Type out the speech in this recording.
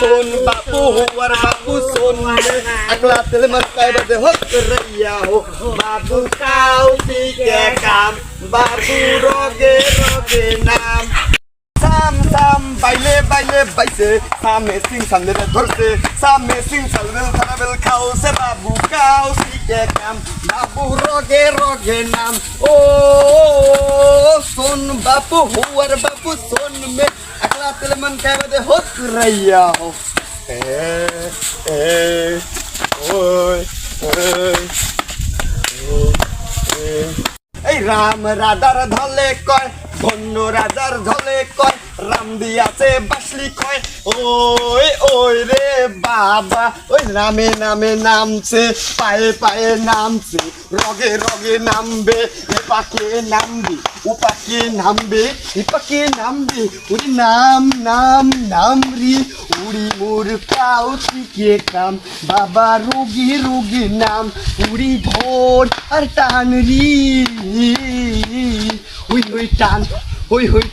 सोन बापू हुवर बापू सोन। अगला तिल मस्का बदे हो करैया हो। बाबू काउ उसी के काम, बाबू रोगे रोगे नाम। साम साम बाइले बाइले बाइसे सामे सिंह संदे धुर से सामे सिंह सलवेल खराबेल खाओ से बाबू काउ उसी के काम, बाबू रोगे रोगे नाम। ओ, सोन बापू हुवर बापू सोन में তেল মন কে বদে হোত রইয়া হো এ এ ওই ওই এই রাম রাজার ধলে কয় ধন্য রাজার ধলে কয় রাম দিয়াছে বাসলি কয় ওই বাবা ওই নামে নামে নামছে, পায়ে পায়ে নামছে, রগে রগে নামবে, এ নামবে পাকে নামবে, এ নামবে, ওরে নাম নাম নাম রি, উড়ি মোর কাউ শিখে কাম, বাবা রোগী রোগী নাম, উড়ি ধর আর টান রি, ওই ওই টান, ওই ওই